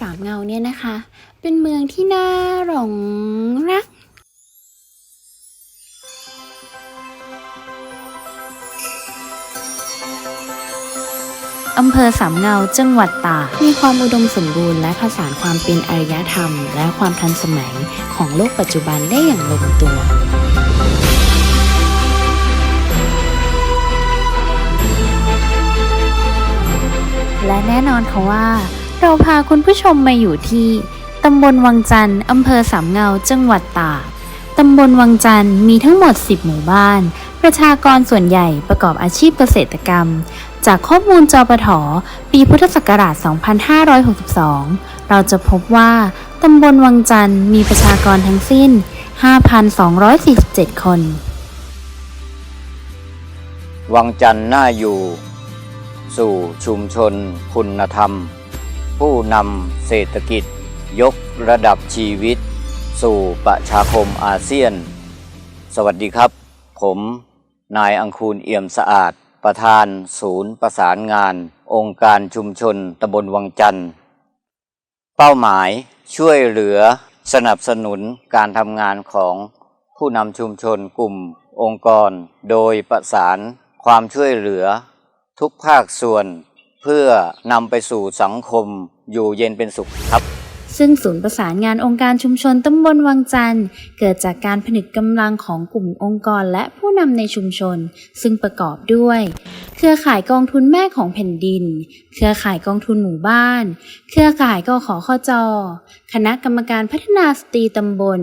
สามเงาเนี่ยนะคะ เป็นเมืองที่น่าหลงรักอำเภอสามเงาจังหวัดตากมีความอุดมสมบูรณ์และผสานความเป็นอารยธรรม และความทันสมัยของโลกปัจจุบันได้อย่างลงตัว และแน่นอนค่ะว่า เราพาคุณผู้ชมมาอยู่ที่ตำบลวังจันทร์อำเภอสามเงา จังหวัดตาก ตำบลวังจันทร์มีทั้งหมด 10 หมู่บ้าน ประชากรส่วนใหญ่ประกอบอาชีพเกษตรกรรม จากข้อมูลจปทปีพุทธศักราช 2562 เราจะพบว่าตำบลวังจันทร์มีประชากรทั้งสิ้น 5,247 คน วังจันทร์น่าอยู่ สู่ชุมชนคุณธรรม ผู้นำเศรษฐกิจ ยกระดับชีวิต สู่ประชาคมอาเซียน สวัสดีครับ ผม นายอังคูลเอี่ยมสะอาด ประธานศูนย์ประสานงาน องค์การชุมชนตำบลวังจันทร์ เป้าหมายช่วยเหลือสนับสนุนการทำงานของผู้นำชุมชนกลุ่มองค์กร โดยประสานความช่วยเหลือ ทุกภาคส่วน เพื่อนำไปสู่สังคมอยู่เย็นเป็นสุขครับ ซึ่งศูนย์ประสานงานองค์การชุมชนตำบลวังจันทร์ เกิดจากการผนึกกำลังของกลุ่มองค์กรและผู้นำในชุมชน ซึ่งประกอบด้วย เครือข่ายกองทุนแม่ของแผ่นดิน เครือข่ายกองทุนหมู่บ้าน เครือข่ายกขอขอจอคณะกรรมการพัฒนาสตรีตำบล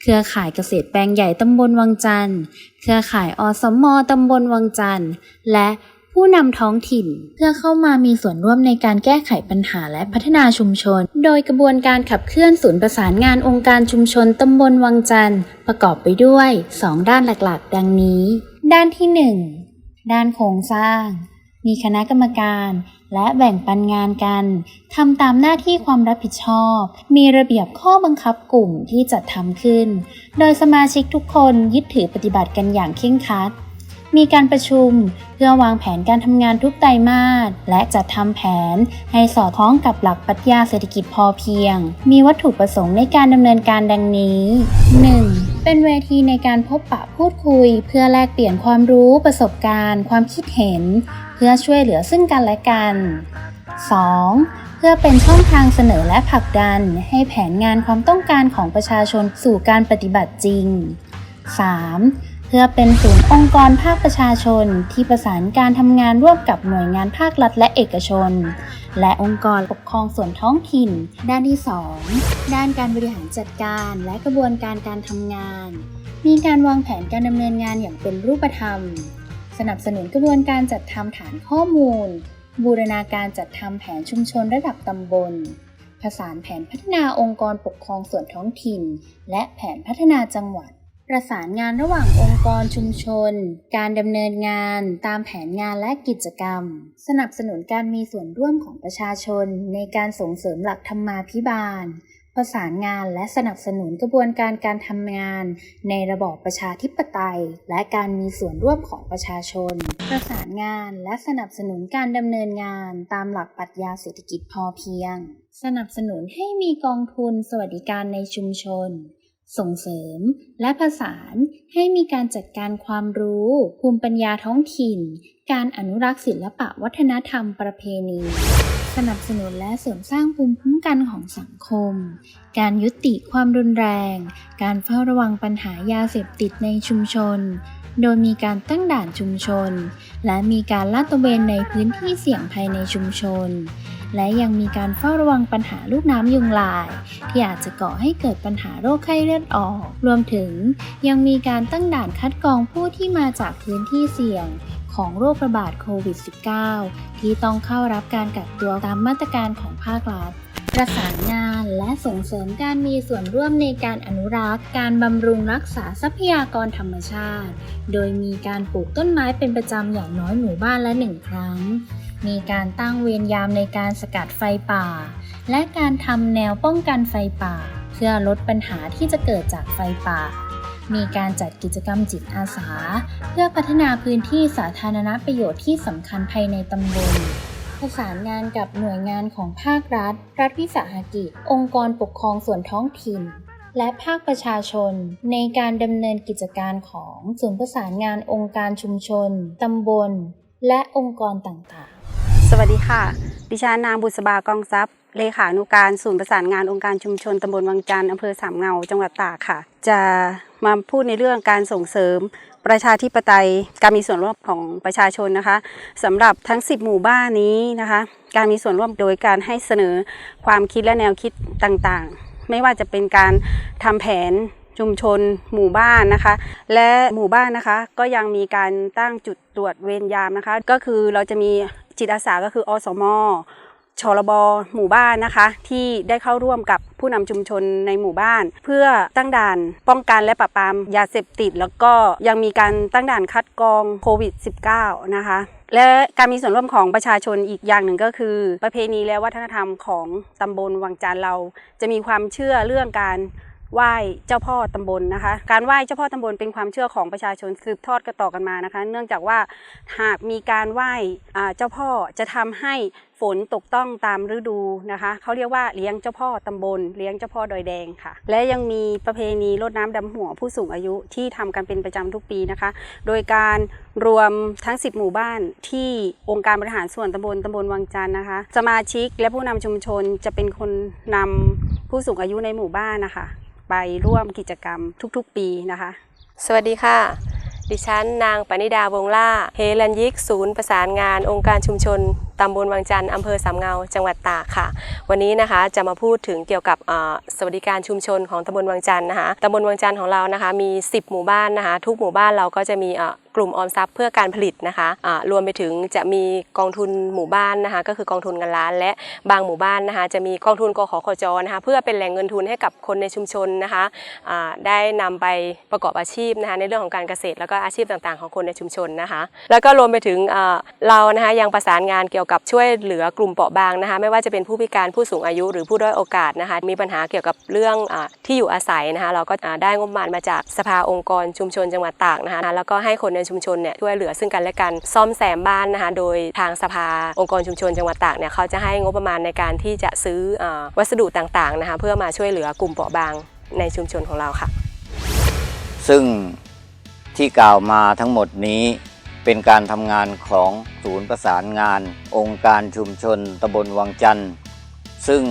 เครือข่ายเกษตรแปลงใหญ่ตำบลวังจันทร์ เครือข่ายอสมตำบลวังจันทร์ และ ผู้นำท้องถิ่น เพื่อเข้ามามีส่วนร่วมในการแก้ไขปัญหาและพัฒนาชุมชน โดยกระบวนการขับเคลื่อนศูนย์ประสานงานองค์การชุมชนตำบลวังจันทร์ ประกอบไปด้วย 2 ด้านหลักๆ ดังนี้ ด้านที่ 1 ด้านโครงสร้าง มีคณะกรรมการและแบ่งปันงานกันทำตามหน้าที่ความรับผิดชอบ มีระเบียบข้อบังคับกลุ่มที่จัดทำขึ้น โดยสมาชิกทุกคนยึดถือปฏิบัติกันอย่างเคร่งครัด มีการประชุมเพื่อวางแผนการทำงานทุกไตรมาสและจัดทำแผนให้สอดคล้องกับหลักปรัชญาเศรษฐกิจพอเพียง มีวัตถุประสงค์ในการดำเนินการดังนี้ 1. เป็นเวทีในการพบปะพูดคุย เพื่อแลกเปลี่ยนความรู้ประสบการณ์ ความคิดเห็น เพื่อช่วยเหลือซึ่งกันและกัน 2. เพื่อเป็นช่องทางเสนอและผลักดัน ให้แผนงานความต้องการของประชาชนสู่การปฏิบัติจริง 3. เพื่อเป็นศูนย์องค์กรภาคประชาชน ที่ประสานการทำงานร่วมกับหน่วยงานภาครัฐและเอกชน และองค์กรปกครองส่วนท้องถิ่น ด้านที่ 2 ด้านการบริหารจัดการและกระบวนการการทำงาน มีการวางแผนการดำเนินงานอย่างเป็นรูปธรรม สนับสนุนกระบวนการจัดทำฐานข้อมูล บูรณาการจัดทำแผนชุมชนระดับตำบลผสานแผนพัฒนาองค์กรปกครองส่วนท้องถิ่น และแผนพัฒนาจังหวัด ประสานงานระหว่างองค์กรชุมชน การดำเนินงานตามแผนงานและกิจกรรม สนับสนุนการมีส่วนร่วมของประชาชน ในการส่งเสริมหลักธรรมาภิบาล ประสานงานและสนับสนุนกระบวนการการทำงาน ในระบอบประชาธิปไตย และการมีส่วนร่วมของประชาชน ประสานงานและสนับสนุนการดำเนินงานตามหลักปรัชญาเศรษฐกิจพอเพียง สนับสนุนให้มีกองทุนสวัสดิการในชุมชน ส่งเสริม และผสานให้มีการจัดการความรู้ ภูมิปัญญาท้องถิ่น การอนุรักษ์ศิลปะวัฒนธรรมประเพณี สนับสนุนและเสริมสร้างภูมิคุ้มกันของสังคม การยุติความรุนแรง การเฝ้าระวังปัญหายาเสพติดในชุมชน โดยมีการตั้งด่านชุมชน และมีการลาดตระเวนในพื้นที่เสี่ยงภายในชุมชน และยังมีการเฝ้าระวังปัญหาลูกน้ำยุงลาย ที่อาจจะก่อให้เกิดปัญหาโรคไข้เลือดออก รวมถึงยังมีการตั้งด่านคัดกรองผู้ที่มาจากพื้นที่เสี่ยงของโรคระบาดโควิด -19 ที่ต้องเข้ารับการกักตัวตามมาตรการของภาครัฐประสานงานและส่งเสริมการมีส่วนร่วมในการอนุรักษ์ การบำรุงรักษาทรัพยากรธรรมชาติ โดยมีการปลูกต้นไม้เป็นประจำอย่างน้อยหมู่บ้านละหนึ่งครั้ง มีการตั้งเวรยามในการสกัดไฟป่า และการทำแนวป้องกันไฟป่า เพื่อลดปัญหาที่จะเกิดจากไฟป่า มีการจัดกิจกรรมจิตอาสา เพื่อพัฒนาพื้นที่สาธารณประโยชน์ที่สำคัญภายในตำบลประสานงานกับหน่วยงานของภาครัฐ รัฐวิสาหกิจ องค์กรปกครองส่วนท้องถิ่น และภาคประชาชน ในการดำเนินกิจการของศูนย์ประสานงานองค์การชุมชน ตำบล และองค์กรต่างๆ สวัสดีค่ะ ดิฉันนางบุษบากองทรัพย์ เลขานุการศูนย์ประสานงานองค์การชุมชนตำบลวังจันทร์อำเภอสามเงา จังหวัดตากค่ะ จะมาพูดในเรื่องการส่งเสริม ประชาธิปไตย การมีส่วนร่วมของประชาชนนะคะสำหรับทั้ง 10 หมู่บ้านนี้นะคะ การมีส่วนร่วมโดยการให้เสนอความคิดและแนวคิดต่างๆ ไม่ว่าจะเป็นการทำแผนชุมชนหมู่บ้านนะคะ และหมู่บ้านนะคะก็ยังมีการตั้งจุดตรวจเวรยามนะคะ ก็คือเราจะมี จิตอาสาก็คืออสมชลบหมู่บ้านนะคะ ที่ได้เข้าร่วมกับผู้นำชุมชนในหมู่บ้าน เพื่อตั้งด่านป้องกันและปราบปรามยาเสพติด แล้วก็ยังมีการตั้งด่านคัดกรองโควิด -19 นะคะและการมีส่วนร่วมของประชาชนอีกอย่างหนึ่งก็คือ ประเพณีและวัฒนธรรมของตำบลวังจันทร์เรา จะมีความเชื่อเรื่องการ ไหว้เจ้าพ่อตำบลนะคะ การไหว้เจ้าพ่อตำบลเป็นความเชื่อของประชาชนสืบทอดกันต่อกันมานะคะ เนื่องจากว่าหากมีการไหว้เจ้าพ่อจะทำให้ฝนตกต้องตามฤดูนะคะ เขาเรียกว่าเลี้ยงเจ้าพ่อตำบล เลี้ยงเจ้าพ่อดอยแดงค่ะ และยังมีประเพณีรดน้ำดำหัวผู้สูงอายุที่ทำกันเป็นประจำทุกปีนะคะ โดยการรวมทั้ง 10 หมู่บ้านที่องค์การบริหารส่วนตำบลตำบลวังจันทร์นะคะ สมาชิกและผู้นำชุมชนจะเป็นคนนำผู้สูงอายุในหมู่บ้านนะคะ ไปร่วมกิจกรรมทุกๆ ปีนะคะ สวัสดีค่ะดิฉันนางปณิดาวงล่า เฮลันยิก ศูนย์ประสานงานองค์การชุมชน ตำบลวังจันทร์อำเภอสามเงา จังหวัดตากค่ะ วันนี้นะคะจะมาพูดถึงเกี่ยวกับสวัสดิการชุมชนของตำบลวังจันทร์นะคะตำบลวังจันทร์ของเรานะคะมี 10 หมู่บ้านนะคะ ทุกหมู่บ้านเราก็จะมีกลุ่มออมทรัพย์เพื่อการผลิตนะคะอ่ารวมไปถึงจะมีกองทุนหมู่บ้านนะคะ ก็คือกองทุนเงินล้าน และบางหมู่บ้านนะคะ จะมีกองทุนกขขจนะคะ เพื่อเป็นแหล่งเงินทุนให้กับคนในชุมชนนะคะอ่าได้นำไปประกอบอาชีพนะคะ ในเรื่องของการเกษตรแล้วก็อาชีพต่างๆ ของคนในชุมชนนะคะ แล้วก็รวมไปถึงเรานะคะยังประสานงานเกี่ยวกับช่วยเหลือกลุ่มเปราะบางนะคะ ไม่ว่าจะเป็นผู้พิการผู้สูงอายุหรือผู้ด้อยโอกาสนะคะ มีปัญหาเกี่ยวกับเรื่องอที่อยู่อาศัยนะคะ เราก็ได้งบประมาณมาจากสภาองค์กรชุมชนจังหวัดตากนะคะ แล้วก็ให้คนในชุมชนเนี่ยช่วยเหลือซึ่งกันและกันซ่อมแซมบ้านนะคะ โดยทางสภาองค์กรชุมชนจังหวัดตากเนี่ยเขาจะให้งบประมาณในการที่จะซื้ออวัสดุต่างๆนะคะ เพื่อมาช่วยเหลือกลุ่มเปราะบางในชุมชนของเราค่ะ ซึ่งที่กล่าวมาทั้งหมดนี้ เป็นการทำงานของศูนย์ประสานงาน องค์การชุมชนตำบลวังจันทร์ ซึ่ง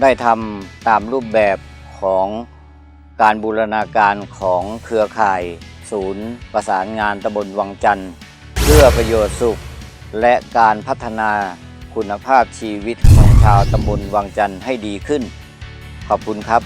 ได้ทำตามรูปแบบของการบูรณาการของเครือข่าย ศูนย์ประสานงานตำบลวังจันทร์ เพื่อประโยชน์สุข และการพัฒนาคุณภาพชีวิตของชาวตำบลวังจันทร์ให้ดีขึ้น ขอบคุณครับ